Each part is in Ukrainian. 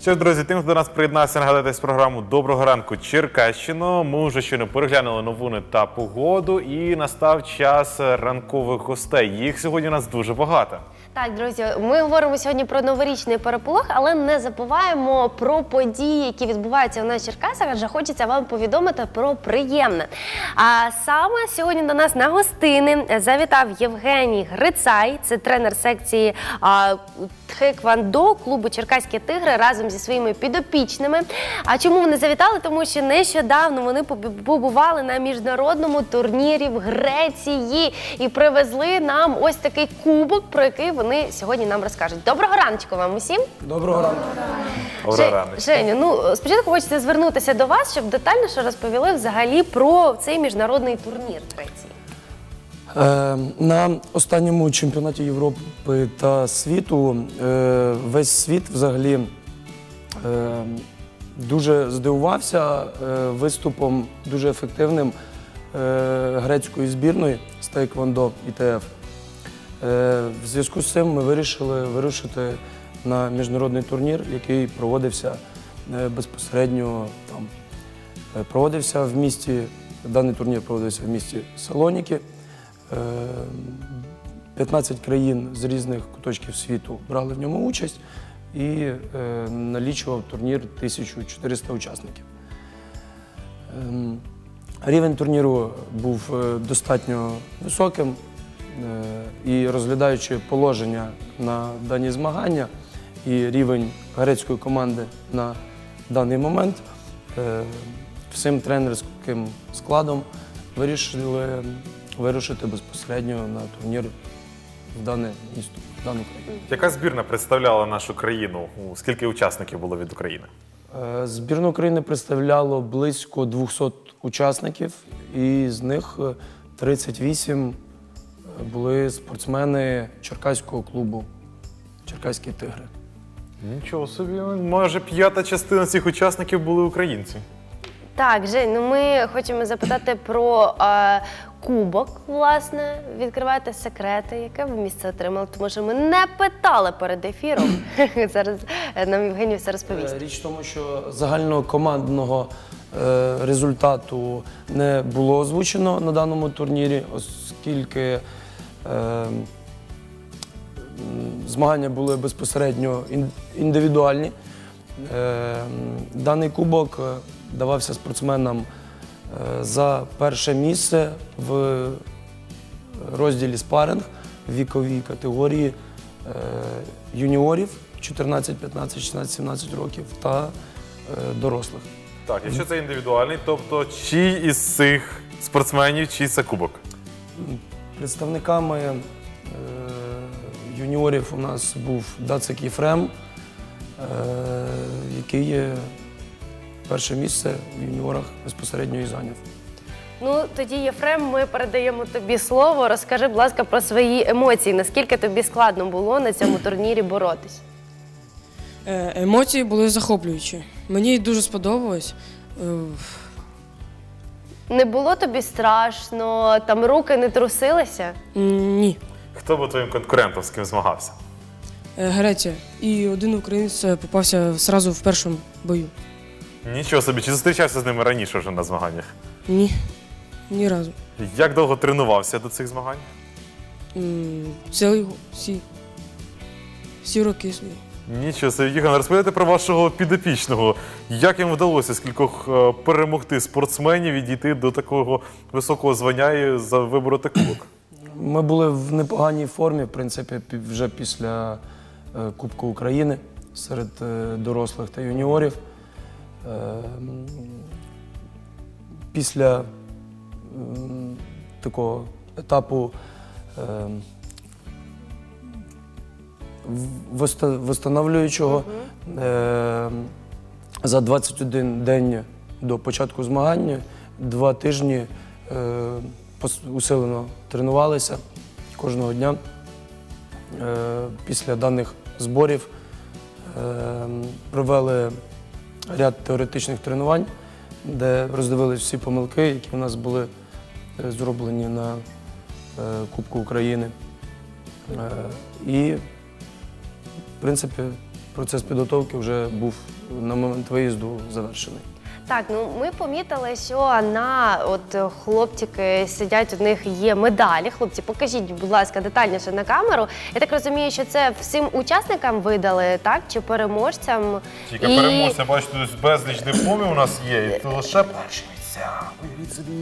Що ж, друзі, тим, хто до нас приєднався, нагадайтесь програму Доброго ранку Черкащино. Ми вже щойно переглянули новини та погоду, і настав час ранкових гостей. Їх сьогодні у нас дуже багато. Так, друзі, ми говоримо сьогодні про новорічний переполох, але не забуваємо про події, які відбуваються у нас в Черкасах, адже хочеться вам повідомити про приємне. А саме сьогодні до нас на гостини завітав Євгеній Грицай, це тренер секції Тхеквандо клубу Черкаські тигри разом зі своїми підопічними. А чому вони завітали? Тому що нещодавно вони побували на міжнародному турнірі в Греції і привезли нам ось такий кубок, про який вони сьогодні нам розкажуть. Доброго раночку вам усім. Доброго ранку. Доброго Жень- Женю, ну спочатку хочеться звернутися до вас, щоб детальніше розповіли взагалі про цей міжнародний турнір в Греції. Е, на останньому чемпіонаті Європи та світу е, весь світ взагалі е, дуже здивувався е, виступом дуже ефективним е, грецької збірної з Тейквондо ІТФ. Е, в зв'язку з цим ми вирішили вирушити на міжнародний турнір, який проводився е, безпосередньо там. Е, Проводився в місті, даний турнір проводився в місті Салоніки. Е, 15 країн з різних куточків світу брали в ньому участь і налічував турнір 1400 учасників. Ем, Рівень турніру був достатньо високим, і розглядаючи положення на дані змагання і рівень грецької команди на даний момент, е, всім тренерським складом вирішили вирушити безпосередньо на турнір в дане місто, в дану країну. Яка збірна представляла нашу країну? Скільки учасників було від України? Е, Збірну України представляло близько 200 учасників, і з них е, 38 були спортсмени Черкаського клубу Черкаські тигри. Нічого собі, майже п'ята частина цих учасників були українці. Так, Жень, ну ми хочемо запитати про е, кубок, власне. Відкривайте секрети, яке ви місце отримали, тому що ми не питали перед ефіром. Зараз е, нам Євгеній все розповість. Е, Річ в тому, що загального командного е, результату не було озвучено на даному турнірі, оскільки змагання були безпосередньо індивідуальні. Е, Даний кубок е, давався спортсменам е, за перше місце в розділі спаринг в віковій категорії е, юніорів 14, 15, 16, 17 років та дорослих. Так, якщо це індивідуальний, тобто чий із цих спортсменів, чий це кубок? Представниками е, юніорів у нас був Дацик Єфрем, е, який перше місце в юніорах безпосередньо і зайняв. Ну тоді, Єфрем, ми передаємо тобі слово. Розкажи, будь ласка, про свої емоції. Наскільки тобі складно було на цьому турнірі боротись? Е, Емоції були захоплюючі. Мені дуже сподобалось. Е, Не було тобі страшно, там руки не трусилися? Ні. Хто був твоїм конкурентом, з ким змагався? Е, Греція. І один українець е, попався зразу в першому бою. Нічого собі, чи зустрічався з ними раніше вже на змаганнях? Ні. Ні разу. Як довго тренувався до цих змагань? М, Цілий всі. Всі роки свої. Нічого собі, Євген, розповідайте про вашого підопічного. Як їм вдалося скількох е, перемогти спортсменів і дійти до такого високого звання і за вибороти кубок? Ми були в непоганій формі, в принципі, пі- вже після е, Кубку України серед е, дорослих та юніорів. Е, Після такого етапу в- восстановлюючого е, за 21 день до початку змагання, два тижні е, усилено тренувалися кожного дня. Е, Після даних зборів е, провели ряд теоретичних тренувань, де роздивились всі помилки, які у нас були зроблені на Кубку України. І, в принципі, процес підготовки вже був на момент виїзду завершений. Так, ну ми помітили, що на от е, хлопчики сидять, у них є медалі. Хлопці, покажіть, будь ласка, детальніше на камеру. Я так розумію, що це всім учасникам видали, так? Чи переможцям? Тільки І- переможця, бачите, тут безліч дипломів у нас є, і це лише перші місця. Уявіть собі.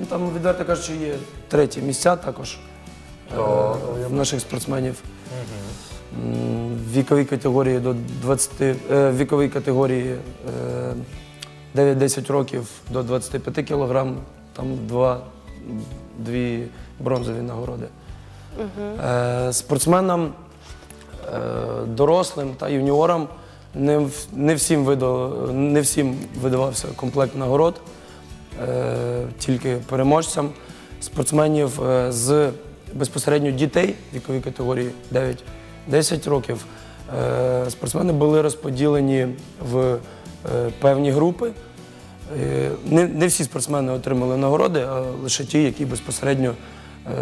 Ну, Там, відверто кажучи, є треті місця також е, в наших спортсменів. Віковій категорії до 20, е, віковій категорії е, 9-10 років до 25 кілограм, там два, дві бронзові нагороди. Е, Спортсменам, е, дорослим та юніорам не, не, всім видав, не всім видавався комплект нагород, е, тільки переможцям. Спортсменів е, з безпосередньо дітей вікової категорії 9-10 років. е, Спортсмени були розподілені в е, певні групи. Е, Не, не всі спортсмени отримали нагороди, а лише ті, які безпосередньо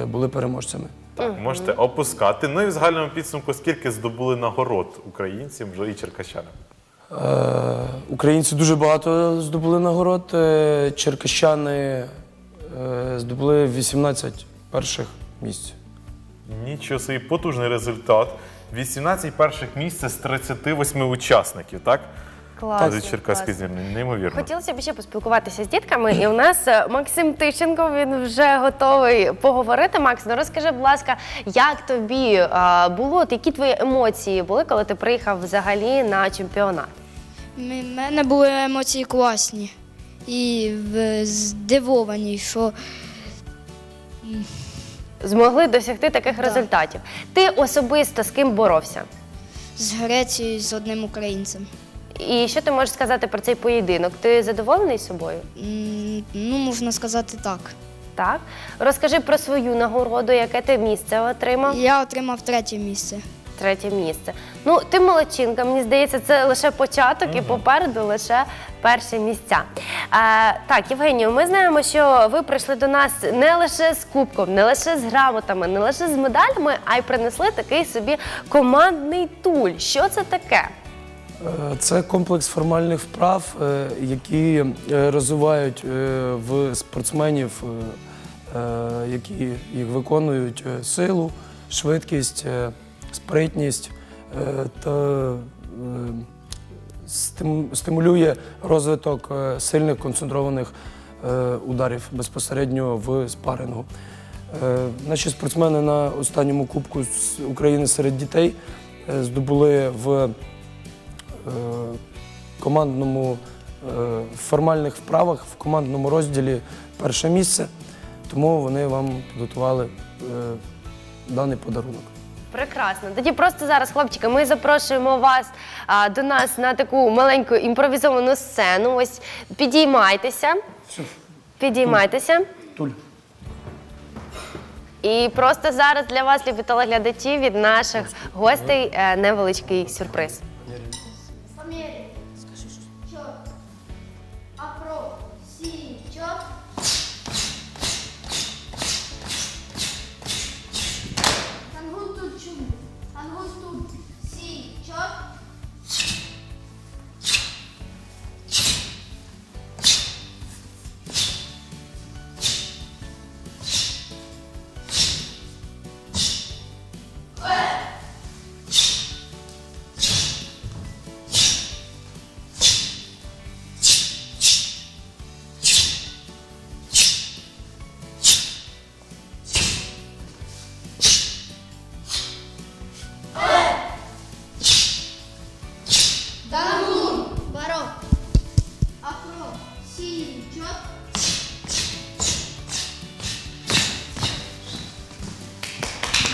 були переможцями. Так, можете опускати. Ну і в загальному підсумку, скільки здобули нагород українцям вже і черкащанам? Українці дуже багато здобули нагород. Черкащани здобули 18 перших місць. Нічого собі, потужний результат. 18 перших місць з 38 учасників, так? Класно, З Черкаської класно. збірної. Неймовірно. Хотілося б ще поспілкуватися з дітками, і у нас е, Максим Тищенко він вже готовий поговорити. Макс, ну розкажи, будь ласка, як тобі е, було, от які твої емоції були, коли ти приїхав взагалі на чемпіонат? У мене були емоції класні і здивовані, що Змогли досягти таких результатів. Ти особисто з ким боровся? з Грецією з одним українцем. І що ти можеш сказати про цей поєдинок? Ти задоволений собою? М, Ну, можна сказати так. Так. Розкажи про свою нагороду, яке ти місце отримав. Я отримав третє місце. Третє місце. Ну, ти молодчинка, мені здається, це лише початок і попереду лише перші місця. Так, Євгенію, ми знаємо, що ви прийшли до нас не лише з кубком, не лише з грамотами, не лише з медалями, а й принесли такий собі командний туль. Що це таке? Е, Це комплекс формальних вправ, е, які е, розвивають в спортсменів, які їх виконують, силу, швидкість, спритність та стимулює розвиток е, сильних концентрованих е, ударів безпосередньо в спарингу. Е, Наші спортсмени на останньому Кубку України серед дітей здобули в командному формальних вправах в командному розділі перше місце, тому вони вам підготували даний подарунок. Прекрасно. Тоді просто зараз, хлопчики, ми запрошуємо вас а, до нас на таку маленьку імпровізовану сцену. Ось підіймайтеся. Підіймайтеся. Туль. І просто зараз для вас, любі телеглядачі, від наших гостей е, невеличкий сюрприз.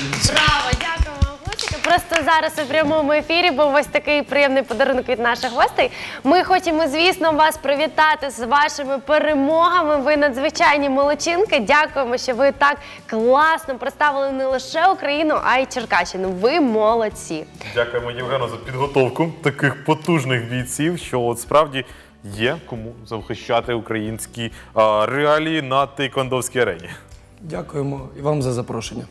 Браво, дякую вам, хлопчики. Просто зараз у прямому ефірі був ось такий приємний подарунок від наших гостей. Ми хочемо, звісно, вас привітати з вашими перемогами. Ви надзвичайні молодчинки. Дякуємо, що ви так класно представили не лише Україну, а й Черкащину. Ви молодці. Дякуємо Євгену за підготовку таких потужних бійців, що от справді є кому захищати українські а, реалії на тейквондовській арені. Дякуємо і вам за запрошення.